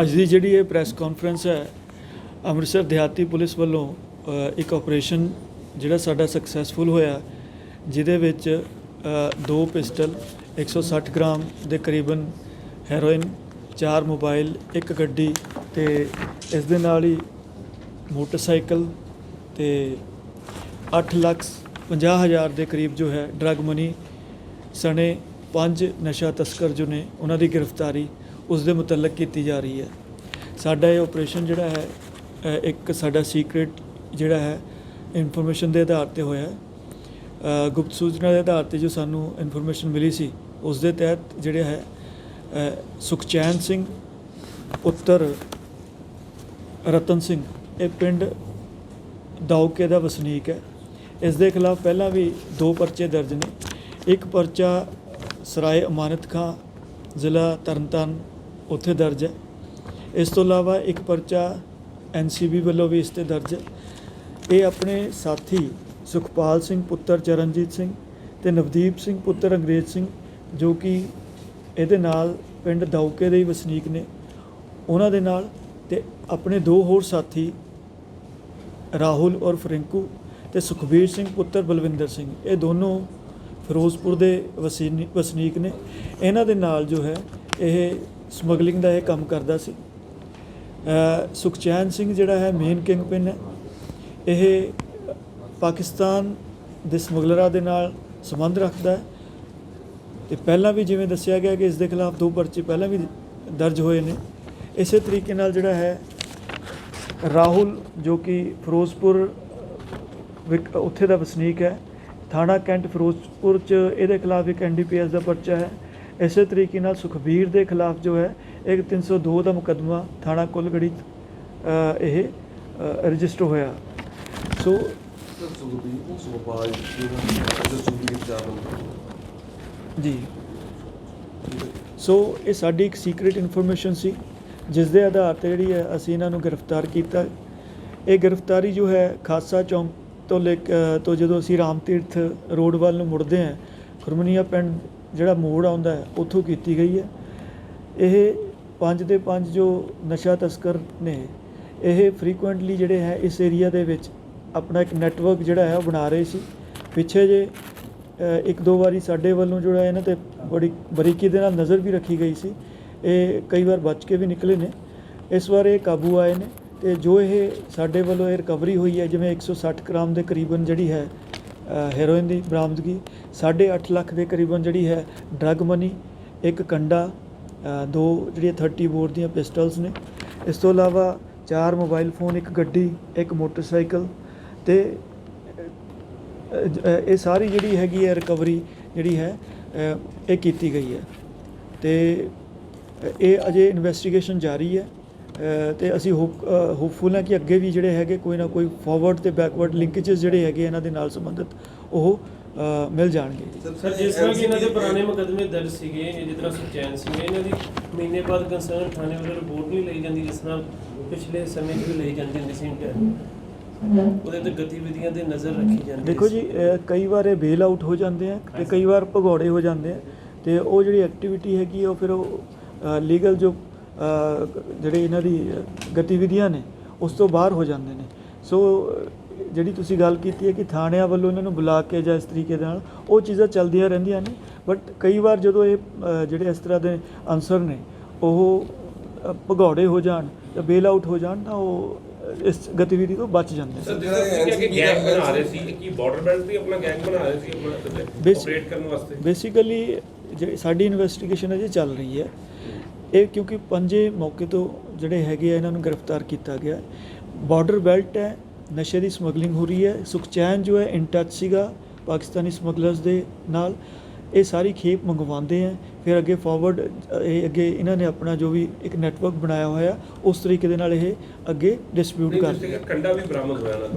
ਅੱਜ ਦੀ ਜਿਹੜੀ ਇਹ ਪ੍ਰੈਸ ਕਾਨਫਰੰਸ ਹੈ, ਅੰਮ੍ਰਿਤਸਰ ਦਿਹਾਤੀ ਪੁਲਿਸ ਵੱਲੋਂ ਇੱਕ ਆਪਰੇਸ਼ਨ ਜਿਹੜਾ ਸਾਡਾ ਸਕਸੈਸਫੁਲ ਹੋਇਆ, ਜਿਹਦੇ ਵਿੱਚ ਦੋ ਪਿਸਟਲ 160 ਗ੍ਰਾਮ ਦੇ ਕਰੀਬਨ ਹੈਰੋਇਨ, ਚਾਰ ਮੋਬਾਈਲ, ਇੱਕ ਗੱਡੀ ਤੇ ਇਸ ਦੇ ਨਾਲ ਹੀ ਮੋਟਰਸਾਈਕਲ ਤੇ 8 ਲੱਖ 50 ਹਜ਼ਾਰ ਦੇ ਕਰੀਬ ਜੋ ਹੈ ਡਰਗ ਮਨੀ ਸਣੇ ਪੰਜ ਨਸ਼ਾ ਤਸਕਰ ਜੋ ਨੇ, ਉਹਨਾਂ ਦੀ ਗ੍ਰਿਫਤਾਰੀ ਉਸ ਦੇ ਮੁਤਲਕ ਕੀਤੀ ਜਾ ਰਹੀ ਹੈ। ਸਾਡਾ ਇਹ ਆਪਰੇਸ਼ਨ ਜਿਹੜਾ ਹੈ ਇੱਕ ਸਾਡਾ ਸੀਕ੍ਰੀਟ ਜਿਹੜਾ ਹੈ ਇਨਫੋਰਮੇਸ਼ਨ ਦੇ ਆਧਾਰ ਤੇ ਹੋਇਆ ਹੈ। ਗੁਪਤ ਸੂਚਨਾ ਦੇ ਆਧਾਰ ਤੇ ਜੋ ਸਾਨੂੰ ਇਨਫੋਰਮੇਸ਼ਨ ਮਿਲੀ ਸੀ, ਉਸ ਦੇ ਤਹਿਤ ਜਿਹੜਾ ਹੈ ਸੁਖਚੈਨ ਸਿੰਘ ਪੁੱਤਰ ਰਤਨ ਸਿੰਘ, ਇਹ ਪਿੰਡ ਦਾਉਕੇ ਦਾ ਵਸਨੀਕ ਹੈ। ਇਸ ਦੇ ਖਿਲਾਫ ਪਹਿਲਾਂ ਵੀ ਦੋ ਪਰਚੇ ਦਰਜ ਨੇ। ਇੱਕ ਪਰਚਾ ਸਰਾਏ ਅਮਾਨਤ ਖਾਂ, ਜ਼ਿਲ੍ਹਾ ਤਰਨਤਾਰਨ ਉੱਥੇ ਦਰਜ ਹੈ। ਇਸ ਤੋਂ ਇਲਾਵਾ ਇੱਕ ਪਰਚਾ ਐਨਸੀਬੀ ਵੱਲੋਂ ਵੀ ਇਸ ਤੇ ਦਰਜ ਹੈ। ਇਹ ਆਪਣੇ ਸਾਥੀ ਸੁਖਪਾਲ ਸਿੰਘ, ਪੁੱਤਰ ਚਰਨਜੀਤ ਸਿੰਘ ਤੇ ਨਵਦੀਪ ਸਿੰਘ, ਪੁੱਤਰ ਅੰਗਰੇਜ਼ ਸਿੰਘ, ਜੋ ਕਿ ਇਹਦੇ ਨਾਲ ਪਿੰਡ ਦਾਉਕੇ ਦੇ ਹੀ ਵਸਨੀਕ ਨੇ। ਉਹਨਾਂ ਦੇ ਨਾਲ ਤੇ ਆਪਣੇ ਦੋ ਹੋਰ ਸਾਥੀ ਰਾਹੁਲ ਔਰ ਫਰਿੰਕੂ ਤੇ ਸੁਖਬੀਰ ਸਿੰਘ, ਪੁੱਤਰ ਬਲਵਿੰਦਰ ਸਿੰਘ, ਇਹ ਦੋਨੋਂ ਫਿਰੋਜ਼ਪੁਰ ਦੇ ਵਸੀਨੀ- ਵਸਨੀਕ ਨੇ। ਇਹਨਾਂ ਦੇ ਨਾਲ ਜੋ ਹੈ, ਇਹ ਸਮਗਲਿੰਗ ਦਾ ਇਹ ਕੰਮ ਕਰਦਾ ਸੀ। ਸੁਖਚੈਨ ਸਿੰਘ ਜਿਹੜਾ ਹੈ ਮੇਨ ਕਿੰਗ ਪਿੰਨ ਹੈ। ਇਹ ਪਾਕਿਸਤਾਨ ਦੇ ਸਮਗਲਰਾਂ ਦੇ ਨਾਲ ਸੰਬੰਧ ਰੱਖਦਾ ਹੈ। ਤੇ ਪਹਿਲਾਂ ਵੀ ਜਿਵੇਂ ਦੱਸਿਆ ਗਿਆ ਕਿ ਇਸ ਦੇ ਖਿਲਾਫ ਦੋ ਪਰਚੇ ਪਹਿਲਾਂ ਵੀ ਦਰਜ ਹੋਏ ਨੇ। ਇਸੇ ਤਰੀਕੇ ਨਾਲ ਜਿਹੜਾ ਹੈ, ਰਾਹੁਲ ਜੋ ਕਿ ਫਿਰੋਜ਼ਪੁਰ, ਵਿਕ- ਉੱਥੇ ਦਾ ਵਸਨੀਕ ਹੈ। ਥਾਣਾ ਕੈਂਟ ਫਿਰੋਜ਼ਪੁਰ ਚ ਇਹਦੇ ਖਿਲਾਫ ਇੱਕ ਐਨਡੀਪੀਐਸ ਦਾ ਪਰਚਾ ਹੈ। ਇਸੇ ਤਰੀਕੇ ਨਾਲ ਸੁਖਬੀਰ ਦੇ ਖਿਲਾਫ ਜੋ ਹੈ ਇੱਕ 302 ਦਾ ਮੁਕੱਦਮਾ ਥਾਣਾ ਕੁਲਗੜੀ ਇਹ ਰਜਿਸਟਰ ਹੋਇਆ। ਸੋ ਜੀ। ਸੋ ਇਹ ਸਾਡੀ ਇੱਕ ਸੀਕ੍ਰੀਟ ਇਨਫੋਰਮੇਸ਼ਨ ਸੀ ਜਿਸ ਦੇ ਆਧਾਰ ਤੇ ਜਿਹੜੀ ਹੈ ਅਸੀਂ ਇਹਨਾਂ ਨੂੰ ਗ੍ਰਿਫਤਾਰ ਕੀਤਾ। ਇਹ ਗ੍ਰਿਫਤਾਰੀ ਜੋ ਹੈ ਖਾਸਾ ਚੌਂਕ ਤੋਂ ਲੈ ਤੋਂ ਜਦੋਂ ਅਸੀਂ ਰਾਮ ਤੀਰਥ ਰੋਡ ਵੱਲ ਨੂੰ ਮੁੜਦੇ ਹਾਂ ਖੁਰਮਨੀਆ ਪਿੰਡ ਜਿਹੜਾ ਮੋੜ ਆਉਂਦਾ ਹੈ ਉੱਥੋਂ ਕੀਤੀ ਗਈ ਹੈ। ਇਹ ਪੰਜ ਦੇ ਪੰਜ ਜੋ ਨਸ਼ਾ ਤਸਕਰ ਨੇ, ਇਹ ਫ੍ਰੀਕੁਐਂਟਲੀ ਜਿਹੜੇ ਹੈ ਇਸ ਏਰੀਆ ਦੇ ਵਿੱਚ ਆਪਣਾ ਇੱਕ ਨੈਟਵਰਕ ਜਿਹੜਾ ਹੈ ਉਹ ਬਣਾ ਰਹੇ ਸੀ। ਪਿੱਛੇ ਜੇ ਇੱਕ ਦੋ ਵਾਰੀ ਸਾਡੇ ਵੱਲੋਂ ਜਿਹੜਾ ਇਹਨਾਂ ਤੇ ਬੜੀ ਬਰੀਕੀ ਦੇ ਨਾਲ ਨਜ਼ਰ ਵੀ ਰੱਖੀ ਗਈ ਸੀ। ਇਹ ਕਈ ਵਾਰ ਬਚ ਕੇ ਵੀ ਨਿਕਲੇ ਨੇ। ਇਸ ਵਾਰ ਇਹ ਕਾਬੂ ਆਏ ਨੇ ਤੇ ਜੋ ਇਹ ਸਾਡੇ ਵੱਲੋਂ ਇਹ ਰਿਕਵਰੀ ਹੋਈ ਹੈ, ਜਿਵੇਂ 160 ਗ੍ਰਾਮ ਦੇ ਕਰੀਬਨ ਜਿਹੜੀ ਹੈ ਹੈਰੋਇਨ ਦੀ ਬਰਾਮਦਗੀ। 8.5 ਲੱਖ ਦੇ ਕਰੀਬਨ ਜਿਹੜੀ ਹੈ ਡਰੱਗ ਮਨੀ ਇੱਕ ਕੰਡਾ ਦੋ ਜਿਹੜੀਆਂ 30 ਬੋਰ ਦੀਆਂ ਪਿਸਟਲਸ ਨੇ। ਇਸ ਤੋਂ ਇਲਾਵਾ ਚਾਰ ਮੋਬਾਈਲ ਫੋਨ ਇੱਕ ਗੱਡੀ, ਇੱਕ ਮੋਟਰਸਾਈਕਲ ਤੇ ਇਹ ਸਾਰੀ ਜਿਹੜੀ ਹੈਗੀ ਹੈ ਰਿਕਵਰੀ ਜਿਹੜੀ ਹੈ ਇਹ ਕੀਤੀ ਗਈ ਹੈ। ਤੇ ਇਹ ਅਜੇ ਇਨਵੈਸਟੀਗੇਸ਼ਨ ਜਾਰੀ ਹੈ। ਤੇ ਅਸੀਂ ਹੋਪ ਹੋਪਫੁਲ ਹਾਂ ਕਿ ਅੱਗੇ ਵੀ ਜਿਹੜੇ ਹੈਗੇ ਕੋਈ ਨਾ ਕੋਈ ਫਾਰਵਰਡ ਤੇ ਬੈਕਵਰਡ ਲਿੰਕੇजेस ਜਿਹੜੇ ਹੈਗੇ ਇਹਨਾਂ ਦੇ ਨਾਲ ਸੰਬੰਧਿਤ ਉਹ ਮਿਲ ਜਾਣਗੇ ਸਰ ਜਿਸ ਤਰ੍ਹਾਂ ਕਿ ਇਹਨਾਂ ਦੇ ਪੁਰਾਣੇ ਮੁਕੱਦਮੇ ਦਰਜ ਸੀਗੇ ਜਿਸ ਤਰ੍ਹਾਂ ਸੁਚੈਨ ਸਿੰਘ ਇਹਨਾਂ ਦੀ ਮਹੀਨੇ ਬਾਅਦ ਕੰਸਰਨ ਥਾਣੇ ਵੱਲੋਂ ਰਿਪੋਰਟ ਨਹੀਂ ਲਈ ਜਾਂਦੀ ਜਿਸ ਤਰ੍ਹਾਂ ਪਿਛਲੇ ਸਮੇਂ 'ਚ ਵੀ ਲਈ ਜਾਂਦੀ ਹੁੰਦੀ ਸੀ ਉਹਦੇ ਤੇ ਗਤੀਵਿਧੀਆਂ ਤੇ ਨਜ਼ਰ ਰੱਖੀ ਜਾਂਦੀ ਦੇਖੋ। ਜੀ ਕਈ ਵਾਰ ਇਹ ਬੇਲ ਆਊਟ ਹੋ ਜਾਂਦੇ ਆ ਤੇ ਕਈ ਵਾਰ ਭਗੌੜੇ ਹੋ ਜਾਂਦੇ ਆ ਤੇ ਉਹ ਜਿਹੜੀ ਐਕਟੀਵਿਟੀ ਹੈਗੀ ਉਹ ਫਿਰ ਉਹ ਲੀਗਲ ਜੋ ਜਿਹੜੇ ਇਹਨਾਂ ਦੀ ਗਤੀਵਿਧੀਆਂ ਨੇ ਉਸ ਤੋਂ ਬਾਹਰ ਹੋ ਜਾਂਦੇ ਨੇ। ਸੋ ਜਿਹੜੀ ਤੁਸੀਂ ਗੱਲ ਕੀਤੀ ਹੈ ਕਿ ਥਾਣਿਆਂ ਵੱਲੋਂ ਇਹਨਾਂ ਨੂੰ ਬੁਲਾ ਕੇ ਜਾਂ ਇਸ ਤਰੀਕੇ ਦੇ ਨਾਲ ਉਹ ਚੀਜ਼ਾਂ ਚੱਲਦੀਆਂ ਰਹਿੰਦੀਆਂ ਨੇ। ਬਟ ਕਈ ਵਾਰ ਜਦੋਂ ਇਹ ਜਿਹੜੇ ਇਸ ਤਰ੍ਹਾਂ ਦੇ ਅਨਸਰ ਨੇ ਉਹ ਭਗੌੜੇ ਹੋ ਜਾਣ ਜਾਂ ਬੇਲ ਆਊਟ ਹੋ ਜਾਣ ਤਾਂ ਉਹ ਇਸ ਗਤੀਵਿਧੀ ਤੋਂ ਬਚ ਜਾਂਦੇ ਨੇ। ਸਰ ਜਿਹੜਾ ਗੈਂਗ ਬਣਾ ਰਹੇ ਸੀ ਕੀ ਬਾਰਡਰ ਬੈਲਟ ਦੀ ਆਪਣਾ ਗੈਂਗ ਬਣਾ ਰਹੇ ਸੀ ਆਪਣਾ ਬੇਸ- ਆਪਰੇਟ ਕਰਨ ਵਾਸਤੇ? ਬੇਸਿਕਲੀ ਜਿਹੜੀ ਸਾਡੀ ਇਨਵੈਸਟੀਗੇਸ਼ਨ ਅਜੇ ਚੱਲ ਰਹੀ ਹੈ ਇਹ ਕਿਉਂਕਿ ਪੰਜੇ ਮੌਕੇ ਤੋਂ ਜਿਹੜੇ ਹੈਗੇ ਆ ਇਹਨਾਂ ਨੂੰ ਗ੍ਰਿਫਤਾਰ ਕੀਤਾ ਗਿਆ। ਬਾਰਡਰ ਬੈਲਟ ਹੈ ਨਸ਼ੇ ਦੀ ਸਮਗਲਿੰਗ ਹੋ ਰਹੀ ਹੈ ਸੁਖਚੈਨ ਜੋ ਹੈ ਇਨ ਟੱਚ ਸੀਗਾ ਪਾਕਿਸਤਾਨੀ ਸਮਗਲਰਸ ਦੇ ਨਾਲ। ਇਹ ਸਾਰੀ ਖੇਪ ਮੰਗਵਾਉਂਦੇ ਆ ਫਿਰ ਅੱਗੇ ਫਾਰਵਰਡ ਇਹ ਅੱਗੇ ਇਹਨਾਂ ਨੇ ਆਪਣਾ ਜੋ ਵੀ ਇੱਕ ਨੈਟਵਰਕ ਬਣਾਇਆ ਹੋਇਆ ਉਸ ਤਰੀਕੇ ਦੇ ਨਾਲ ਇਹ ਅੱਗੇ ਡਿਸਟ੍ਰੀਬਿਊਟ ਕਰਦੇ ਆ। ਕੰਡਾ ਵੀ ਬਰਾਮਦ ਹੋਇਆ ਨਾ।